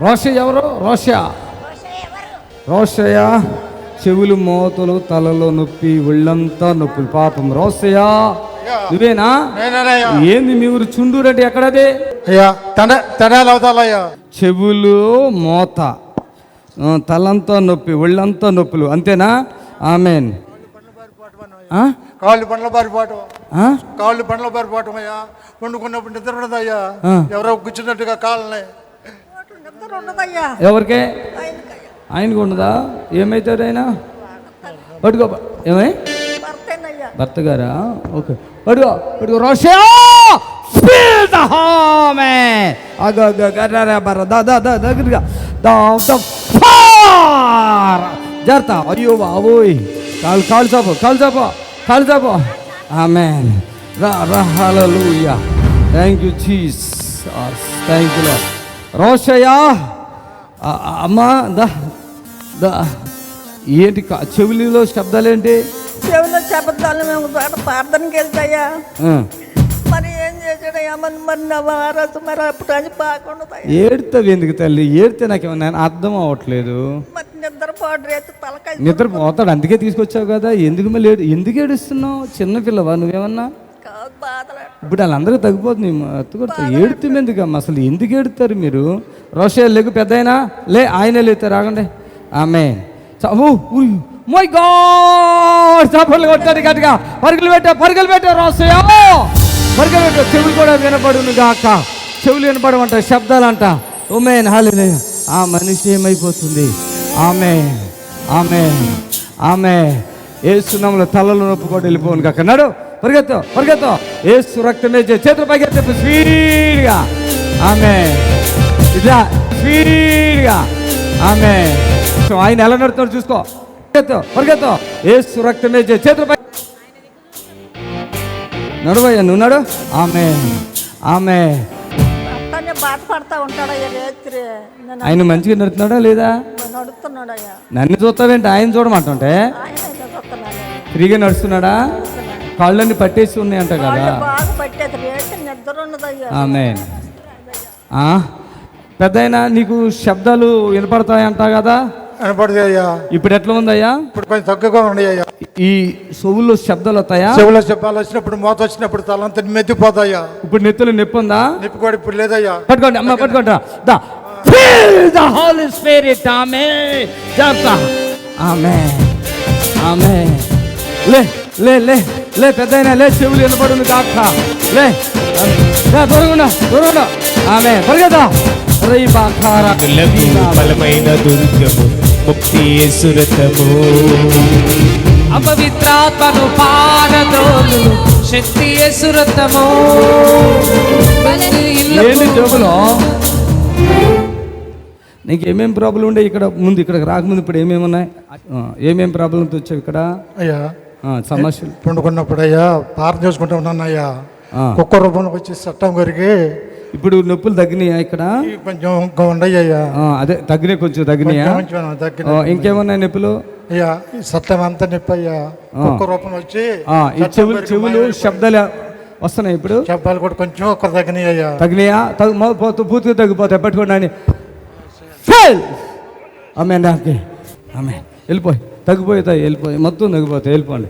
రోషయ్య ఎవరు? రోషయ్య. రోషయ్య చెవులు మోతలు తలలో నొప్పి ఒళ్ళంతా నొప్పులు. పాపం రోషయ్య. నువ్వేనా? ఏంది మీ ఊరు చుండూరు అంటే ఎక్కడది? అయ్యా చెవులు మోత తలంతా నొప్పి ఒళ్ళంతా నొప్పులు. అంతేనా? ఆమెన్. ఆ? కాళ్ళు పండ్ల బారిపోవటం ఆ? కాళ్ళు పండ్ల బారిపోవటం అయ్యా. వండుకున్నప్పుడు నిద్ర ఉండదయ్యా. ఎవరో గుచ్చినట్టుగా కాళ్ళని ఎవరికే? ఆయనకు ఉండదా? ఏమవుతాడు ఆయన? పట్టుకో ఏమై? భర్త గారా ఓకే. the home! దా ఫార్! జర్తా అయ్యో బాబోయ్. కాలు కాలు చాపు కాలు చాపు కాలు చాపు. ఆమెన్ రా రా హల్లెలూయా థ్యాంక్ యూ చీస్ థ్యాంక్ యూ రోషయ్య! అమ్మా దా దా. ఏంటి చెవులిలో శబ్దాలేంటి? చెవిలో శబ్దాలు మేము ప్రార్థనకి వెళ్తాయా. మరి ఏం చేసాడయ్యా మరి మరి మరి అప్పుడు అది బాగుండదయ్యా ఏడుతావు ఎందుకు తల్లి? ఏడితే నాకేమన్నా అర్థం అవ్వట్లేదు. మరి తలకాయ నిద్ర పోతాడు అందుకే తీసుకొచ్చావు కదా. ఎందుకు మళ్ళీ ఎందుకు ఏడుస్తున్నావు? చిన్న పిల్లవా నువ్వేమన్నా? ఇప్పుడు వాళ్ళందరూ తగ్గిపోతుంది ఎత్తుకొడతా ఏడుతుంది ఎందుకమ్మా అసలు ఎందుకు ఏడుతారు మీరు? రోషే లేకు పెద్ద అయినా లే ఆయనే లేతారు ఆగండి. ఆమె మై గాడ్! కొట్టాడు గట్టిగా. పరుగులు పెట్టా పరుగులు పెట్టా రోసయ్యా పరుగులు పెట్టా చెవులు కూడా వినపడును గాక. చెవులు వినపడమంట శబ్దాలంట. ఉమేన్ హాలే ఆ మనిషి ఏమైపోతుంది? ఆమె ఆమె ఆమె ఏసునాముల తలలో నొప్పి కూడా వెళ్ళిపోను కాక నడు. పరిగెత్తు పరిగెత్తు. ఏసు రక్తమే చేతులు పైకెత్తు. స్పీడ్గా. ఆమె ఇట్లా స్పీడ్గా. ఆమె ఆయన ఎలా నడుతున్నాడు చూసుకో. పరిగెత్తు పరిగెత్తు. ఏసు రక్తమే చేతులు పై నడువయ్యా నువ్వు నడు. ఆమె ఆమె అట్టనే బాధపడతా ఉంటాడయ్యా రేత్రి. నేను ఆయన మంచిగా నడుతున్నాడా లేదా? నడుస్తున్నాడయ్యా నన్ను చూస్తావేంటి? ఆయన చూడమంటుంటే. ఫ్రీగా నడుస్తున్నాడా? కాళ్ళన్నీ పట్టేసి ఉన్నాయంట కదా. పెద్దయినా నీకు శబ్దాలు వినపడతాయంట కదా? ఇప్పుడు ఎట్లా ఉందయ్యా? ఇప్పుడు కొంచెం తక్కువగా ఉన్నాయి అయ్యా ఈ సొవ్వుల్లో శబ్దాలు వస్తాయా? చెవులో చెప్పాలు వచ్చినప్పుడు మోత వచ్చినప్పుడు తలంతా మెత్తిపోతాయ్యా ఇప్పుడు నెత్తులు నొప్పి ఉందా? నిప్పు కూడా ఇప్పుడు లేదయ్యా. పట్టుకోండి అమ్మ పట్టుకోండి. దా. ఫీల్ ద హోలీ స్పిరిట్ ఆమె ఆమె ఆమె లే లే లే. లే పెద్దయినా లే చెవులు వినపడును కాక లే దొరకకుండా దొరకకుండా ఆమె పరిగెత్తా. రై దుర్లభు బలమైన దుర్గము ముక్తి సురతము. అపవిత్రాత్మను పారదోలు శక్తి సురతము. ఏంటి జోబులో నీకు ఏమేం ప్రాబ్లం ఉండే? ఇక్కడ ముందు ఇక్కడికి రాకముందు ఇప్పుడు ఏమేమి ఉన్నాయి ఏమేం ప్రాబ్లంతో వచ్చావు ఇక్కడ? అయ్యా సమస్యలు. పండుకున్నప్పుడు అయ్యా పారం చేసుకుంటూ ఉన్నాను అయ్యా ఆ. కుక్క రూపంలోకి వచ్చి చట్టం కొరికి ఇప్పుడు నొప్పులు తగ్గినాయా ఇక్కడ? కొంచెం అదే తగ్గినాయి కొంచెం తగ్గినాయా? ఇంకేమున్నాయి నొప్పులు? అయ్యా సత్యం అంతా నొప్పి అయ్యా కుక్క రూపం వచ్చి చెవులు చెవులు శబ్దాలు వస్తున్నాయి ఇప్పుడు? శబ్దాలు కూడా కొంచెం ఒక్క తగ్గినాయి? అయ్యా తగినాయా తగ్గు పూర్తిగా తగ్గిపోతాయి. పట్టుకోండి అని ఆమె నాకు ఆమె వెళ్ళిపోయి. తగ్గిపోతాయి వెళ్ళిపోయి మొత్తం తగ్గిపోతాయి వెళ్ళిపోండి.